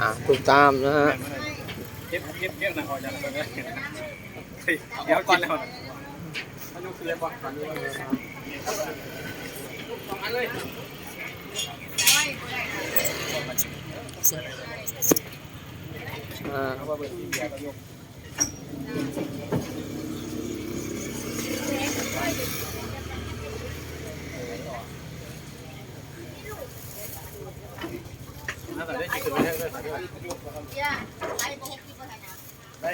อะถูกตามนะฮะเก็บเก็บเก็บนะออกจากนั้นเลยเดี๋ยวกินแล้วมันดูคือเลยป่ะสองอันเลยอ่าเอาไปเปิดทีเดียวแล้วยกน่าจะได้กิน ไม่ได้เลยได้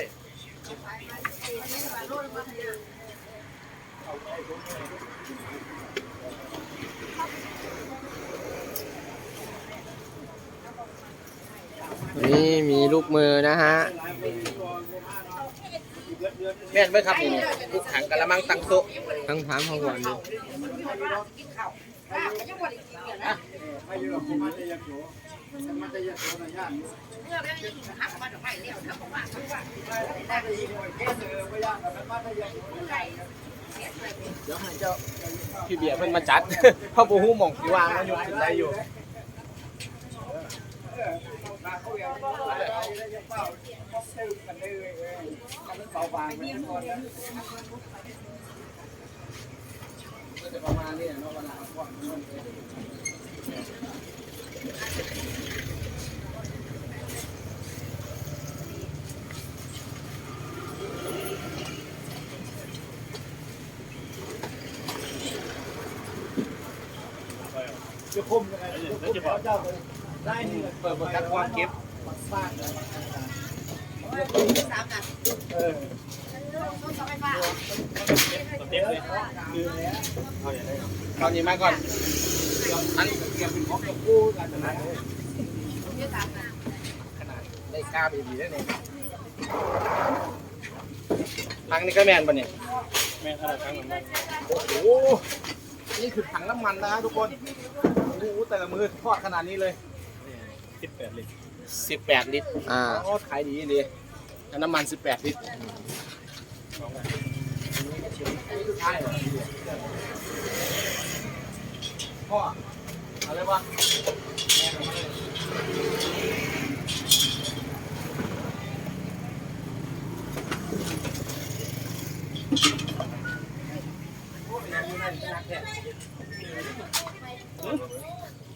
นี่มีลูกมือนะฮะ แม่นไหมครับนี่ทุกถังกะละมังตังโต๊ะต้องถามเขาก่อนดิ เดี๋ยวให้เจ้าพี่เบียร์เพิ่นมาจัด เพราะปูหูหม่องที่วางแล้วยกขึ้นได้อยู่ประมาณนี้เนาะเวลา จะคมยังไงจะบอกเจ้าได้นี่เปิดประกันความเก็บบ้านเออเต็มเลยเอานี้มาก่อนอันเก็บเป็นของหลวงปู่กันนะขนาดได้กล้าบีบีได้เนี่ยถังนี้ก็แมนปะเนี่ยแมนขนาดถังเหมือนกันโอ้โหนี่คือถังน้ำมันนะฮะทุกคน หแต่ละมือทอดขนาดนี้เลยสิบแปดลิตรสิบแปดลิตรอ่าอ๋อขายดีดีแล้วน้ำมันสิบแปดลิตรใช่เหรอพ่อเอาเลยวะ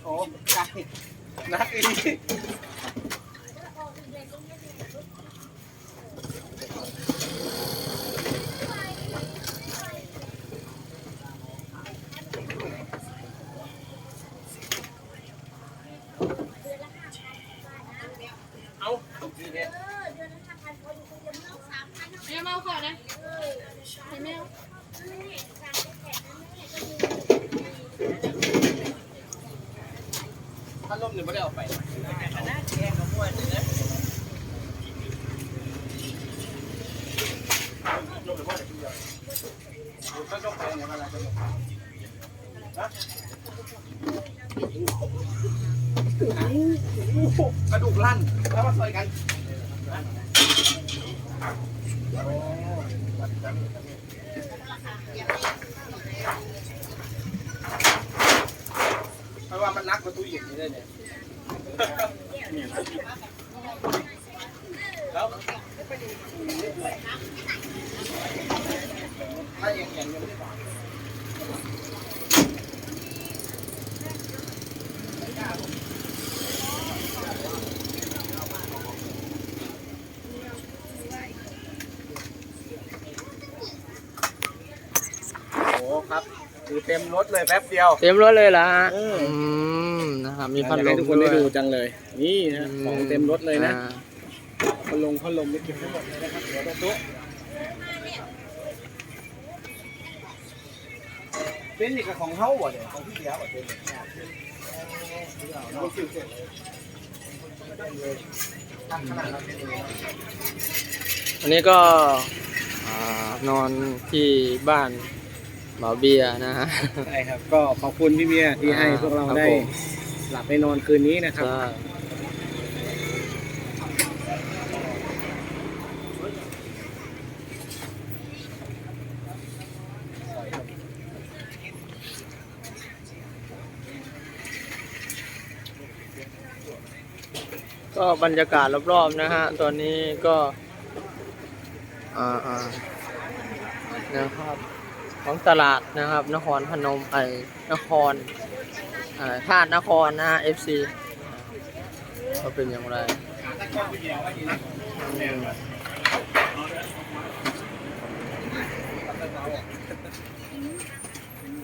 โอ้ไก่นักอีเอาดีเนี่ย แม่เมาก่อนนะให้แม่ ถ้าล่มเนี่ยไม่ได้เอาไปกระดูกลั่นแล้วมาใส่กัน เพราะว่ามันนักกว่าตู้เย็นนี่ได้เนี่ยแล้วถ้าอย่างอย่างยังไม่ได้บอกโอ้ครับคือ เต็มรถเลยแป๊บเดียว เต็มรถเลยเหรอฮะเอออื มนะครับมีพัดลอยากมให้ทุกคนได้ด้วยดูจังเลย นี่นะของเต็มรถเลยนะอ่าพัดลมพัดลมไม่เก็บทั้งหมดเลยนะครับเดี๋ยวเราโต๊ะเป็นนี่กับของเฮาบ่เนี่ยของพี่เดียวบ่เป็นเราคิวเสร็จตั้งขนาดนั้นเป็นยังไงอันนี้ก็อ่านอนที่บ้าน บ่าวเบียร์นะฮะ ใช่ครับ ก็ขอบคุณพี่เมียที่ให้พวกเราครับได้ผม หลับไปนอนคืนนี้นะครับใช่ก็บรรยากาศรอบๆนะฮะ ตอนนี้ก็ อ่าอ่านะครับ ของตลาดนะครับ นครพนมไอ้นครอ่าท่านครนะฮะ FC ก็เป็นอย่างไรอืม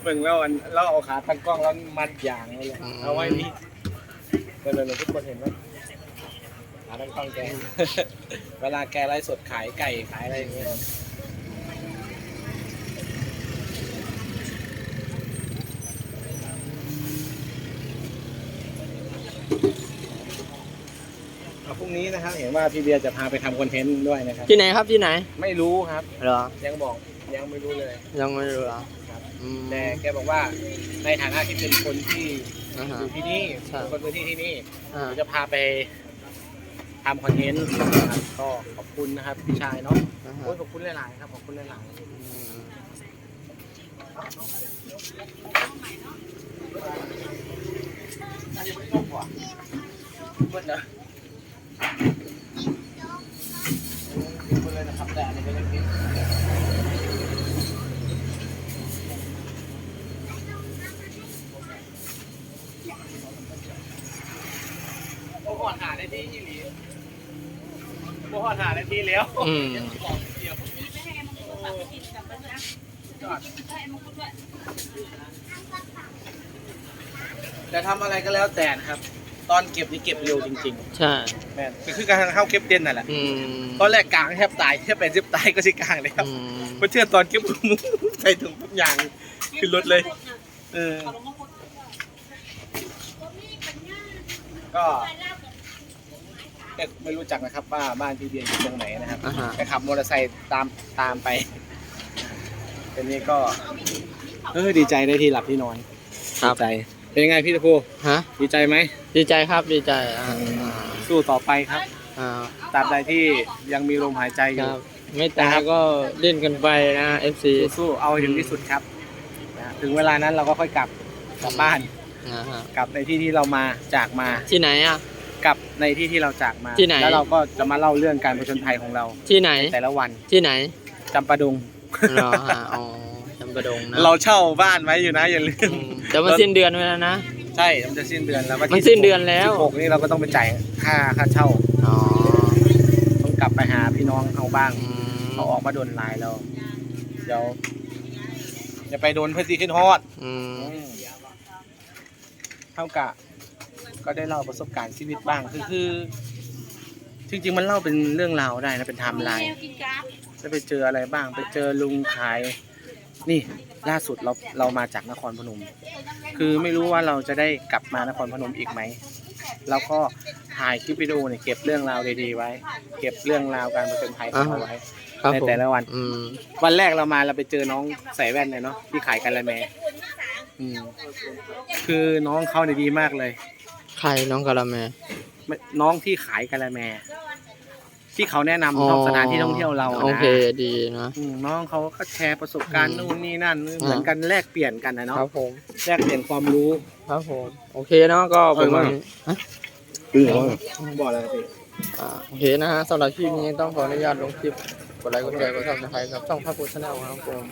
เบิ่งแล้วอันเราเอาขาตั้งกล้องแล้วมัดอย่างเลยอะเอาไว้นี่เดี๋ยวๆๆทุกคนเห็นไหมขาตั้งกล้องแกเวลาแกไลฟ์สดขายไก่ขายอะไรอย่างเงี้ยเอาพรุ่ง นี้นะครับเห็นว่าพี่เบียร์จะพาไปทำคอนเทนต์ด้วยนะครับ ที่ไหนครับที่ไหนไม่รู้ครับ เหรอ ยังบอกยังไม่รู้เลยยังไม่รู้เหรอครับอืมแต่แกบอกว่าในฐานะที่เป็นคนที่นะฮะอยู่ที่นี่ใช่ เป็นคนพื้นที่ที่นี่อ่าเดี๋ยวจะพาไปทำคอนเทนต์นะครับก็ขอบคุณนะครับพี่ชายเนาะนะฮะโอ้ยขอบคุณหลายๆครับขอบคุณหลายอืมๆเพื่อนนะ บแต่อันนี้ก็ยังกินโอ้โหาได้ที่ที่หลีโอ้โหหาได้ที่แล้วอืม แต่ทำอะไรก็แล้วแต่นะครับ ตอนเก็บนี่เก็บเร็วจริงใช่ๆแม่นก็คือการเข้าเก็บเด่นนั่นแหละอืมตอนแรกกลางแทบตายแทบเป็นแทบตายก็สิกลางเลยครับอืมเพราะเชื่อตอนเก็บมุ้งใส่ถุงทุกอย่างขึ้นรถเลยเออก็ไม่รู้จักนะครับว่าบ้านพี่เบียร์อยู่ตรงไหนนะครับ อ่าฮะ ไปขับมอเตอร์ไซค์ตามตามไปทีนี้ก็ เออดีใจได้ที่หลับที่นอนครับ ดีใจ เป็นยังไงพี่ตะพูฮะดีใจไหมดีใจครับดีใจอ่าสู้ต่อไปครับอ่าตราบใดที่ยังมีลมหายใจอคยู่ รับ ไม่ตายก็เล่นกันไปนะ FC สู้ๆเอาให้ถึงที่สุดครับนะถึงเวลานั้นเราก็ค่อยกลับกลับบ้าน นะฮะกลับในที่ที่เรามาจากมา ที่ไหนอะ กลับในที่ที่เราจากมา ที่ไหน แล้วเราก็จะมาเล่าเรื่องการผจญภัยของเรา ที่ไหนแต่ละวันที่ไหนจำปาดุงเหรอฮะอ๋อจำปาดงนะเราเช่าบ้านไว้อยู่นะอย่าลืม อืม แต่มันสิ้นเดือนไว้แล้วนะ ใช่มันจะสิ้นเดือนแล้ววัมันสิ้นเดือนแล้วสิบหกนี่เราก็ต้องไปจ่ายค่าค่าเช่าอ๋อต้องกลับไปหาพี่น้องเอาบ้างอืมเขาออกมาโดนลายเราเดี๋ยวจะไปโดนเพื่อนซีขึ้นฮอดอืมเท่ากับก็ได้เล่าประสบการณ์ชีวิตบ้างคือคือจริงๆมันเล่าเป็นเรื่องราวได้นะเป็นไทม์ไลน์จะไปเจออะไรบ้าง ไปเจอลุงขาย นี่ล่าสุดเราเรามาจากนครพนม คือไม่รู้ว่าเราจะได้กลับมานครพนมอีกไหมแล้วก็ถ่ายคลิปวิดีโอเนี่ยเก็บเรื่องราวดีๆไว้ เก็บเรื่องราวการประจนภัยของเราไว้ครับในผมแต่ละวัน อืมวันแรกเรามาเราไปเจอน้องใส่แว่นเนี่ยเนาะที่ขายกะละแมอืมคือน้องเขาเนี่ยดีมากเลย ใครน้องกะละแมไม่น้องที่ขายกะละแม ที่เขาแนะนำท่องสถานที่ท่องเที่ยวเราอะโอนะเคดีนะ อืมน้องเขาก็แชร์ประสบการณ์อืมนู่นนี่นั่นเหมือนกันแลกเปลี่ยนกันนะเนาะครับผม แลกเปลี่ยนความรู้ ครับผม โอเคเนาะก็ประมาณนี้ฮะบอกอะไรพี่อ่าโอเคนะฮะสำหรับคลิปนี้ต้องขออนุญาตลงคลิปกดไลค์กดแชร์กดซับสไครต์ครับช่องพระพุทธชาแนลครับผม